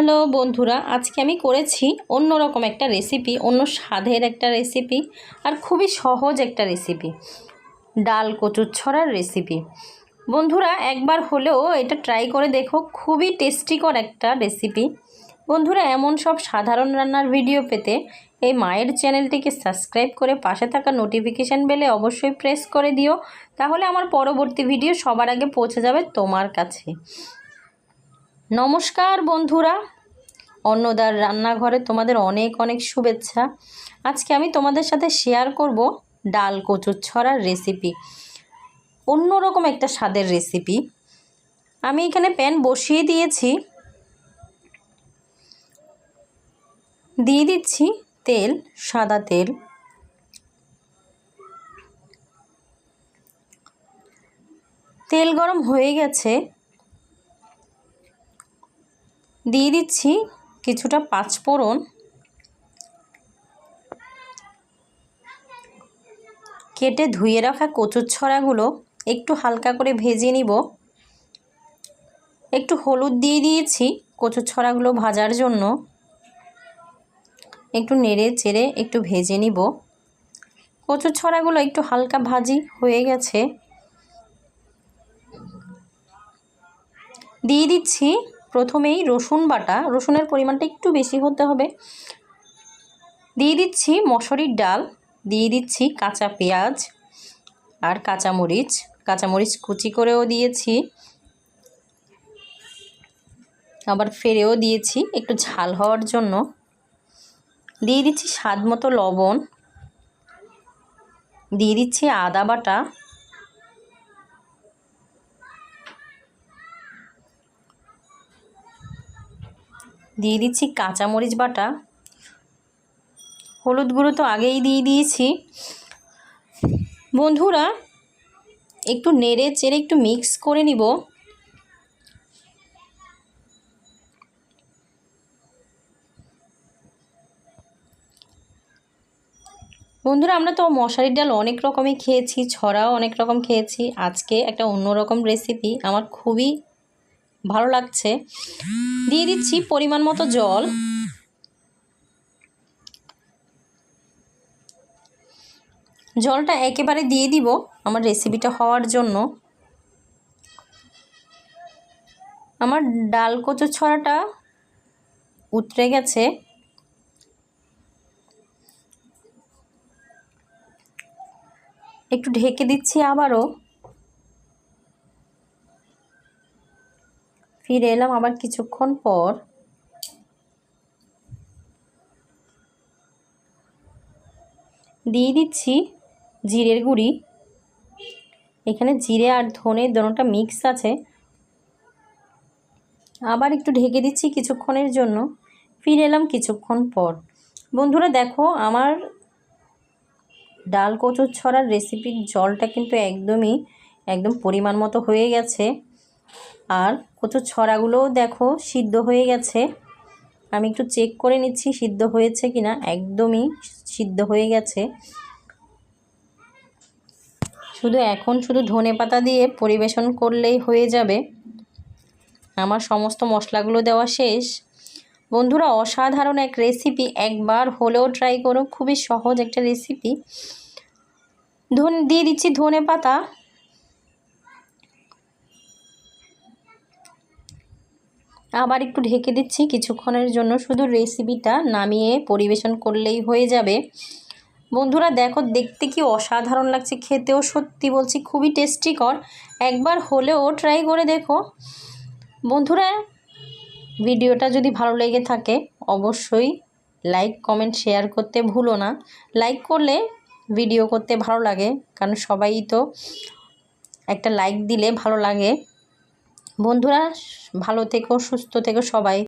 Hello বন্ধুরা, আজকে আমি করেছি অন্য রকম একটা রেসিপি অন্য স্বাদের একটা রেসিপি আর খুবই সহজ একটা রেসিপি ডাল কচুর ছড়ার রেসিপি বন্ধুরা, একবার হলেও এটা ট্রাই করে দেখো, খুবই টেস্টিকর একটা রেসিপি বন্ধুরা, এমন সব সাধারণ রান্নার ভিডিও পেতে এই মায়ের চ্যানেলটিকে সাবস্ক্রাইব করে পাশে থাকা নোটিফিকেশান বেলে অবশ্যই প্রেস করে দিও, তাহলে আমার পরবর্তী ভিডিও সবার আগে পৌঁছে যাবে তোমার কাছে। নমস্কার বন্ধুরা। অন্নদার রান্নাঘরে তোমাদের অনেক অনেক শুভেচ্ছা। আজকে আমি তোমাদের সাথে শেয়ার করব ডাল কচুর ছড়ার রেসিপি অন্যরকম একটা স্বাদের রেসিপি আমি এখানে প্যান বসিয়ে দিয়েছি। দিয়ে দিচ্ছি তেল, সাদা তেল। তেল গরম হয়ে গেছে। দিয়ে দিচ্ছি কিছুটা পাঁচফোড়ন কেটে ধুয়ে রাখা কচুর ছড়াগুলো একটু হালকা করে ভেজে নিব। একটু হলুদ দিয়ে দিয়েছি কচুর ছড়াগুলো ভাজার জন্য। একটু নেড়ে চেড়ে একটু ভেজে নিব। কচুর ছড়াগুলো একটু হালকা ভাজি হয়ে গেছে। দিয়ে দিচ্ছি প্রথমেই রসুন বাটা, রসুনের পরিমাণটা একটু বেশি হতে হবে। দিয়ে দিচ্ছি মশরির ডাল, দিয়ে দিচ্ছি কাঁচা পেঁয়াজ আর কাঁচামরিচ। কাঁচামরিচ কুচি করেও দিয়েছি। আবার ফেরেও দিয়েছি একটু ঝাল হওয়ার জন্য। দিয়ে দিচ্ছি স্বাদ মতো লবণ। দিয়ে দিচ্ছি আদা বাটা। দিয়ে দিচ্ছি কাঁচামরিচ বাটা। হলুদ গুঁড়ো তো আগেই দিয়ে দিয়েছি। বন্ধুরা, একটু নেড়ে চেড়ে একটু মিক্স করে নিব। বন্ধুরা, আমরা তো মশারির ডাল অনেক রকমই খেয়েছি, ছড়াও অনেক রকম খেয়েছি। আজকে একটা অন্যরকম রেসিপি আমার খুবই ভালো লাগছে। দিয়ে দিচ্ছি পরিমাণ মতো জল। জলটা একেবারে দিয়ে দিব আমার রেসিপিটা হওয়ার জন্য। আমার ডাল কচু ছড়াটা উতরে গেছে। একটু ঢেকে দিচ্ছি আবারও। ফিরে এলাম আবার কিছুক্ষণ পর। দিয়ে দিচ্ছি জিরের গুঁড়ি। এখানে জিরে আর ধনে দোনোটা মিক্স আছে। আবার একটু ঢেকে দিচ্ছি কিছুক্ষণের জন্য। ফিরে এলাম কিছুক্ষণ পর। বন্ধুরা, দেখো আমার ডাল কচুর ছড়ার রেসিপির জলটা কিন্তু একদমই, একদম পরিমাণ মতো হয়ে গেছে। আর কচুর ছড়াগুলোও দেখো সিদ্ধ হয়ে গেছে। আমি একটু চেক করে নিচ্ছি সিদ্ধ হয়েছে কিনা। একদমই সিদ্ধ হয়ে গেছে। শুধু এখন শুধু ধনে পাতা দিয়ে পরিবেশন করলেই হয়ে যাবে। আমার সমস্ত মশলাগুলো দেওয়া শেষ। বন্ধুরা, অসাধারণ এক রেসিপি একবার হলেও ট্রাই করো। খুবই সহজ একটা রেসিপি ধন দিয়ে দিচ্ছি ধনে পাতা। আবার একটু ঢেকে দিচ্ছি। কিছুক্ষণের জন্য শুধু রেসিপিটা নামিয়ে পরিবেশন করলেই হয়ে যাবে। বন্ধুরা, দেখো, দেখতে কি অসাধারণ লাগছে খেতেও। সত্যি বলছি, খুবই টেস্টিকর একবার হলেও ট্রাই করে দেখো। বন্ধুরা, ভিডিওটা যদি ভালো লেগে থাকে, অবশ্যই লাইক কমেন্ট শেয়ার করতে ভুলো না। লাইক করলে ভিডিও করতে ভালো লাগে, কারণ সবাই তো একটা লাইক দিলে ভালো লাগে। বন্ধুরা ভালো থেকো সুস্থ থেকো সবাই।